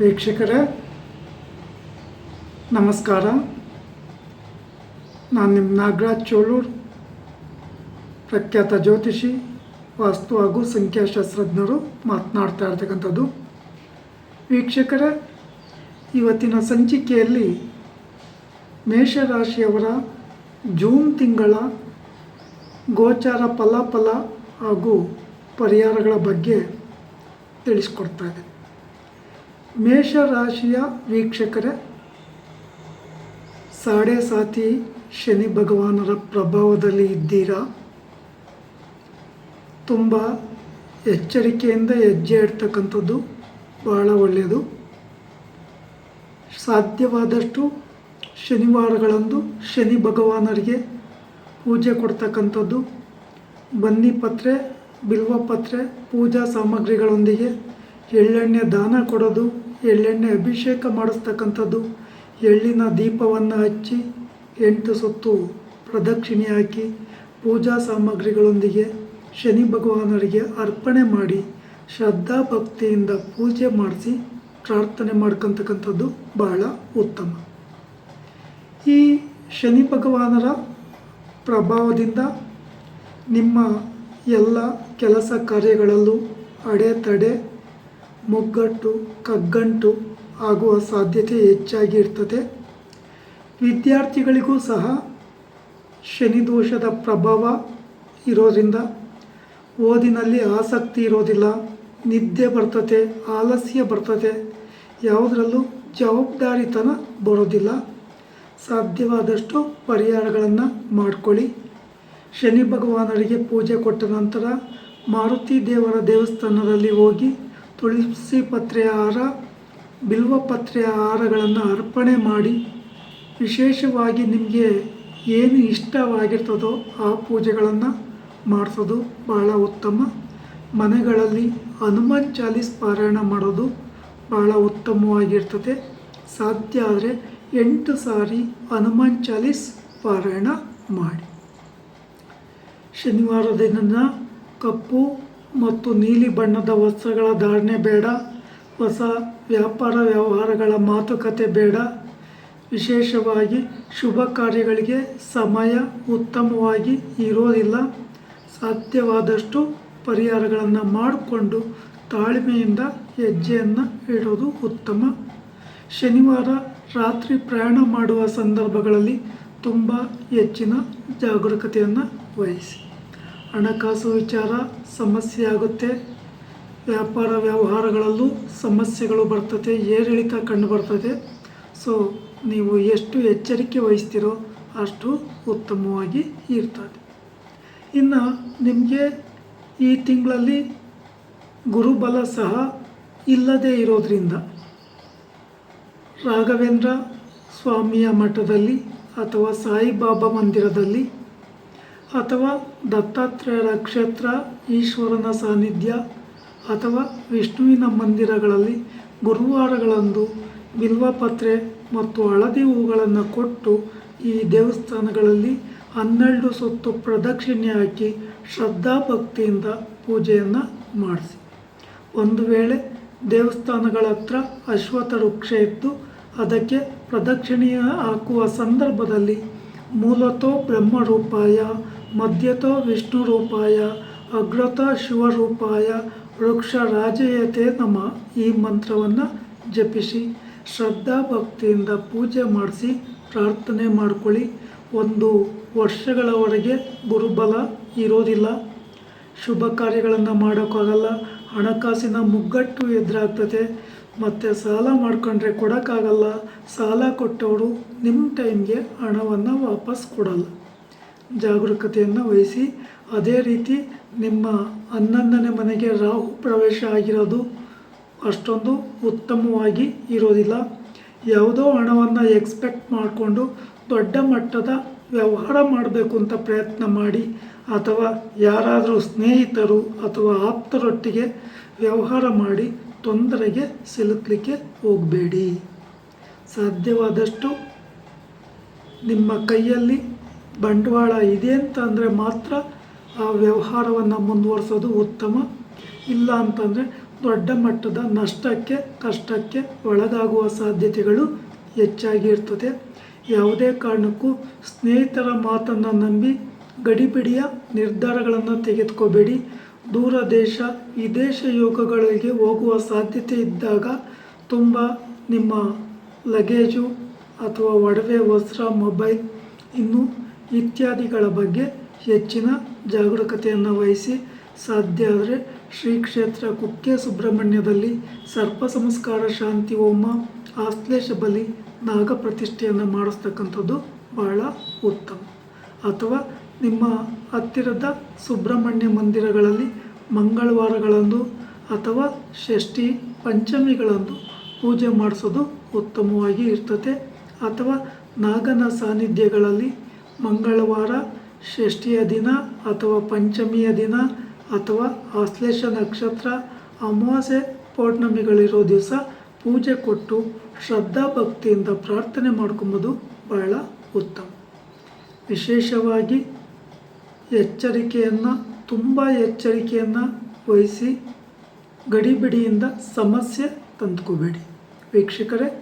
ವೀಕ್ಷಕರೇ, ನಮಸ್ಕಾರ. ನಾನು ನಿಮ್ಮ ನಾಗರಾಜ್ ಚೋಳೂರ್, ಪ್ರಖ್ಯಾತ ಜ್ಯೋತಿಷಿ, ವಾಸ್ತು ಹಾಗೂ ಸಂಖ್ಯಾಶಾಸ್ತ್ರಜ್ಞರು ಮಾತನಾಡ್ತಾ ಇರ್ತಕ್ಕಂಥದ್ದು. ವೀಕ್ಷಕರೇ, ಇವತ್ತಿನ ಸಂಚಿಕೆಯಲ್ಲಿ ಮೇಷರಾಶಿಯವರ ಜೂನ್ ತಿಂಗಳ ಗೋಚಾರ ಫಲಾಫಲ ಹಾಗೂ ಪರಿಹಾರಗಳ ಬಗ್ಗೆ ತಿಳಿಸ್ಕೊಡ್ತಾ ಇದೆ ಮೇಷರಾಶಿಯ ವೀಕ್ಷಕರೇ, ಸಾಡೆ ಸಾತಿ ಶನಿ ಭಗವಾನರ ಪ್ರಭಾವದಲ್ಲಿ ಇದ್ದೀರಾ? ತುಂಬ ಎಚ್ಚರಿಕೆಯಿಂದ ಹೆಜ್ಜೆ ಇಡ್ತಕ್ಕಂಥದ್ದು ಬಹಳ ಒಳ್ಳೆಯದು. ಸಾಧ್ಯವಾದಷ್ಟು ಶನಿವಾರಗಳಂದು ಶನಿ ಭಗವಾನರಿಗೆ ಪೂಜೆ ಕೊಡ್ತಕ್ಕಂಥದ್ದು. ಬನ್ನಿ ಪತ್ರೆ, ಬಿಲ್ವ ಪತ್ರೆ, ಪೂಜಾ ಸಾಮಗ್ರಿಗಳೊಂದಿಗೆ ಎಳ್ಳೆಣ್ಣೆ ದಾನ ಕೊಡೋದು, ಎಳ್ಳೆಣ್ಣೆ ಅಭಿಷೇಕ ಮಾಡಿಸ್ತಕ್ಕಂಥದ್ದು. ಎಳ್ಳಿನ ದೀಪವನ್ನು ಹಚ್ಚಿ ಎಂಟು ಸುತ್ತು ಪ್ರದಕ್ಷಿಣೆ ಹಾಕಿ ಪೂಜಾ ಸಾಮಗ್ರಿಗಳೊಂದಿಗೆ ಶನಿ ಭಗವಾನರಿಗೆ ಅರ್ಪಣೆ ಮಾಡಿ ಶ್ರದ್ಧಾ ಭಕ್ತಿಯಿಂದ ಪೂಜೆ ಮಾಡಿಸಿ ಪ್ರಾರ್ಥನೆ ಮಾಡ್ಕೊತಕ್ಕಂಥದ್ದು ಬಹಳ ಉತ್ತಮ. ಈ ಶನಿ ಭಗವಾನರ ಪ್ರಭಾವದಿಂದ ನಿಮ್ಮ ಎಲ್ಲ ಕೆಲಸ ಕಾರ್ಯಗಳಲ್ಲೂ ಅಡೆತಡೆ ಮುಗ್ಗಟ್ಟು, ಕಗ್ಗಂಟು ಆಗುವ ಸಾಧ್ಯತೆ ಹೆಚ್ಚಾಗಿ ಇರ್ತದೆ ವಿದ್ಯಾರ್ಥಿಗಳಿಗೂ ಸಹ ಶನಿ ದೋಷದ ಪ್ರಭಾವ ಇರೋದ್ರಿಂದ ಓದಿನಲ್ಲಿ ಆಸಕ್ತಿ ಇರೋದಿಲ್ಲ, ನಿದ್ದೆ ಬರ್ತದೆ, ಆಲಸ್ಯ ಬರ್ತದೆ, ಯಾವುದರಲ್ಲೂ ಜವಾಬ್ದಾರಿತನ ಬರೋದಿಲ್ಲ. ಸಾಧ್ಯವಾದಷ್ಟು ಪರಿಹಾರಗಳನ್ನು ಮಾಡಿಕೊಳ್ಳಿ. ಶನಿ ಭಗವಾನರಿಗೆ ಪೂಜೆ ಕೊಟ್ಟ ನಂತರ ಮಾರುತಿ ದೇವರ ದೇವಸ್ಥಾನದಲ್ಲಿ ಹೋಗಿ ತುಳಸಿ ಪತ್ರೆಯ ಹಾರ ಬಿಲ್ವ ಪತ್ರೆಯ ಹಾರಗಳನ್ನು ಅರ್ಪಣೆ ಮಾಡಿ ವಿಶೇಷವಾಗಿ ನಿಮಗೆ ಏನು ಇಷ್ಟವಾಗಿರ್ತದೋ ಆ ಪೂಜೆಗಳನ್ನು ಮಾಡಿಸೋದು ಬಹಳ ಉತ್ತಮ. ಮನೆಗಳಲ್ಲಿ ಹನುಮಾನ್ ಚಾಲೀಸ್ ಪಾರಾಯಣ ಮಾಡೋದು ಬಹಳ ಉತ್ತಮವಾಗಿರ್ತದೆ. ಸಾಧ್ಯ ಆದರೆ ಎಂಟು ಸಾರಿ ಹನುಮಾನ್ ಚಾಲೀಸ್ ಪಾರಾಯಣ ಮಾಡಿ. ಶನಿವಾರ ದಿನ ಕಪ್ಪು ಮತ್ತು ನೀಲಿ ಬಣ್ಣದ ವಸ್ತ್ರಗಳ ಧಾರಣೆ ಬೇಡ. ಹೊಸ ವ್ಯಾಪಾರ ವ್ಯವಹಾರಗಳ ಮಾತುಕತೆ ಬೇಡ. ವಿಶೇಷವಾಗಿ ಶುಭ ಕಾರ್ಯಗಳಿಗೆ ಸಮಯ ಉತ್ತಮವಾಗಿ ಇರೋದಿಲ್ಲ. ಸಾಧ್ಯವಾದಷ್ಟು ಪರಿಹಾರಗಳನ್ನು ಮಾಡಿಕೊಂಡು ತಾಳ್ಮೆಯಿಂದ ಹೆಜ್ಜೆಯನ್ನು ಇಡೋದು ಉತ್ತಮ. ಶನಿವಾರ ರಾತ್ರಿ ಪ್ರಯಾಣ ಮಾಡುವ ಸಂದರ್ಭಗಳಲ್ಲಿ ತುಂಬ ಹೆಚ್ಚಿನ ಜಾಗರೂಕತೆಯನ್ನು ವಹಿಸಿ. ಹಣಕಾಸು ವಿಚಾರ ಸಮಸ್ಯೆ ಆಗುತ್ತೆ ವ್ಯಾಪಾರ ವ್ಯವಹಾರಗಳಲ್ಲೂ ಸಮಸ್ಯೆಗಳು ಬರ್ತದೆ, ಏರಿಳಿತ ಕಂಡು ಬರ್ತದೆ. ಸೊ ನೀವು ಎಷ್ಟು ಎಚ್ಚರಿಕೆ ವಹಿಸ್ತೀರೋ ಅಷ್ಟು ಉತ್ತಮವಾಗಿ ಇರ್ತದೆ. ಇನ್ನು ನಿಮಗೆ ಈ ತಿಂಗಳಲ್ಲಿ ಗುರುಬಲ ಸಹ ಇಲ್ಲದೇ ಇರೋದ್ರಿಂದ ರಾಘವೇಂದ್ರ ಸ್ವಾಮಿಯ ಮಠದಲ್ಲಿ ಅಥವಾ ಸಾಯಿಬಾಬಾ ಮಂದಿರದಲ್ಲಿ ಅಥವಾ ದತ್ತಾತ್ರೇಯರ ಕ್ಷೇತ್ರ, ಈಶ್ವರನ ಸಾನ್ನಿಧ್ಯ ಅಥವಾ ವಿಷ್ಣುವಿನ ಮಂದಿರಗಳಲ್ಲಿ ಗುರುವಾರಗಳಂದು ಬಿಲ್ವಪತ್ರೆ ಮತ್ತು ಹಳದಿ ಹೂಗಳನ್ನು ಕೊಟ್ಟು ಈ ದೇವಸ್ಥಾನಗಳಲ್ಲಿ ಹನ್ನೆರಡು ಸುತ್ತು ಪ್ರದಕ್ಷಿಣೆ ಹಾಕಿ ಶ್ರದ್ಧಾಭಕ್ತಿಯಿಂದ ಪೂಜೆಯನ್ನು ಮಾಡಿಸಿ. ಒಂದು ವೇಳೆ ದೇವಸ್ಥಾನಗಳ ಹತ್ರ ಅಶ್ವತ್ಥ ವೃಕ್ಷ ಇದ್ದು ಅದಕ್ಕೆ ಪ್ರದಕ್ಷಿಣೆಯ ಹಾಕುವ ಸಂದರ್ಭದಲ್ಲಿ ಮೂಲತೋ ಬ್ರಹ್ಮರೂಪಾಯ ಮಧ್ಯತೋ ವಿಷ್ಣು ರೂಪಾಯ ಅಗ್ರತೋ ಶಿವರೂಪಾಯ, ವೃಕ್ಷ ರಾಜಯತೆ ನಮ ಈ ಮಂತ್ರವನ್ನು ಜಪಿಸಿ, ಶ್ರದ್ಧಾ ಭಕ್ತಿಯಿಂದ ಪೂಜೆ ಮಾಡಿಸಿ, ಪ್ರಾರ್ಥನೆ ಮಾಡ್ಕೊಳ್ಳಿ. ಒಂದು ವರ್ಷಗಳವರೆಗೆ ಗುರುಬಲ ಇರೋದಿಲ್ಲ. ಶುಭ ಕಾರ್ಯಗಳನ್ನು ಮಾಡೋಕ್ಕಾಗಲ್ಲ. ಹಣಕಾಸಿನ ಮುಗ್ಗಟ್ಟು ಎದುರಾಗ್ತದೆ. ಮತ್ತು ಸಾಲ ಮಾಡ್ಕೊಂಡ್ರೆ ಕೊಡೋಕ್ಕಾಗಲ್ಲ. ಸಾಲ ಕೊಟ್ಟವರು ನಿಮ್ಮ ಟೈಮ್ಗೆ ಹಣವನ್ನು ವಾಪಸ್ ಕೊಡಲ್ಲ. ಜಾಗರೂಕತೆಯನ್ನು ವಹಿಸಿ, ಅದೇ ರೀತಿ ನಿಮ್ಮ ಹನ್ನೊಂದನೇ ಮನೆಗೆ ರಾಹು ಪ್ರವೇಶ ಆಗಿರೋದು ಅಷ್ಟೊಂದು ಉತ್ತಮವಾಗಿ ಇರೋದಿಲ್ಲ. ಯಾವುದೋ ಹಣವನ್ನು ಎಕ್ಸ್ಪೆಕ್ಟ್ ಮಾಡಿಕೊಂಡು ದೊಡ್ಡ ಮಟ್ಟದ ವ್ಯವಹಾರ ಮಾಡಬೇಕು ಅಂತ ಪ್ರಯತ್ನ ಮಾಡಿ, ಅಥವಾ ಯಾರಾದರೂ ಸ್ನೇಹಿತರು ಅಥವಾ ಆಪ್ತರೊಟ್ಟಿಗೆ ವ್ಯವಹಾರ ಮಾಡಿ ತೊಂದರೆಗೆ ಸಿಲುಕಲಿಕ್ಕೆ ಹೋಗಬೇಡಿ. ಸಾಧ್ಯವಾದಷ್ಟು ನಿಮ್ಮ ಕೈಯಲ್ಲಿ ಬಂಡವಾಳ ಇದೆ ಅಂತ ಅಂದರೆ ಮಾತ್ರ ಆ ವ್ಯವಹಾರವನ್ನು ಮುಂದುವರಿಸೋದು ಉತ್ತಮ. ಇಲ್ಲ ಅಂತಂದರೆ ದೊಡ್ಡ ಮಟ್ಟದ ನಷ್ಟಕ್ಕೆ, ಕಷ್ಟಕ್ಕೆ ಒಳಗಾಗುವ ಸಾಧ್ಯತೆಗಳು ಹೆಚ್ಚಾಗಿರ್ತದೆ ಯಾವುದೇ ಕಾರಣಕ್ಕೂ ಸ್ನೇಹಿತರ ಮಾತನ್ನು ನಂಬಿ ಗಡಿಬಿಡಿಯ ನಿರ್ಧಾರಗಳನ್ನು ತೆಗೆದುಕೋಬೇಡಿ. ದೂರ ದೇಶ, ವಿದೇಶ ಯೋಗಗಳಿಗೆ ಹೋಗುವ ಸಾಧ್ಯತೆ ಇದ್ದಾಗ ತುಂಬ ನಿಮ್ಮ ಲಗೇಜು ಅಥವಾ ಒಡವೆ ವಸ್ತ್ರ, ಮೊಬೈಲ್ ಇನ್ನು ಇತ್ಯಾದಿಗಳ ಬಗ್ಗೆ ಹೆಚ್ಚಿನ ಜಾಗರೂಕತೆಯನ್ನು ವಹಿಸಿ ಸಾಧ್ಯ ಆದರೆ ಶ್ರೀ ಕ್ಷೇತ್ರ ಕುಕ್ಕೆ ಸುಬ್ರಹ್ಮಣ್ಯದಲ್ಲಿ ಸರ್ಪ ಸಂಸ್ಕಾರ ಶಾಂತಿ ಹೋಮ ಆಶ್ಲೇಷ ಬಲಿ ನಾಗ ಪ್ರತಿಷ್ಠೆಯನ್ನು ಮಾಡಿಸ್ತಕ್ಕಂಥದ್ದು ಬಹಳ ಉತ್ತಮ. ಅಥವಾ ನಿಮ್ಮ ಹತ್ತಿರದ ಸುಬ್ರಹ್ಮಣ್ಯ ಮಂದಿರಗಳಲ್ಲಿ ಮಂಗಳವಾರಗಳಂದು ಅಥವಾ ಷಷ್ಠಿ ಪಂಚಮಿಗಳಂದು ಪೂಜೆ ಮಾಡಿಸೋದು ಉತ್ತಮವಾಗಿ ಇರ್ತದೆ. ಅಥವಾ ನಾಗನ ಸಾನ್ನಿಧ್ಯಗಳಲ್ಲಿ ಮಂಗಳವಾರ, ಷಷ್ಠಿಯ ದಿನ ಅಥವಾ ಪಂಚಮಿಯ ದಿನ ಅಥವಾ ಆಶ್ಲೇಷ ನಕ್ಷತ್ರ, ಅಮಾವಾಸ್ಯೆ ಪೌರ್ಣಮಿಗಳಿರೋ ದಿವಸ ಪೂಜೆ ಕೊಟ್ಟು ಶ್ರದ್ಧಾ ಭಕ್ತಿಯಿಂದ ಪ್ರಾರ್ಥನೆ ಮಾಡ್ಕೊಂಬೋದು ಬಹಳ ಉತ್ತಮ. ವಿಶೇಷವಾಗಿ ಎಚ್ಚರಿಕೆಯನ್ನು, ತುಂಬ ಎಚ್ಚರಿಕೆಯನ್ನು ವಹಿಸಿ ಗಡಿಬಿಡಿಯಿಂದ ಸಮಸ್ಯೆ ತಂದ್ಕೋಬೇಡಿ. ವೀಕ್ಷಕರೇ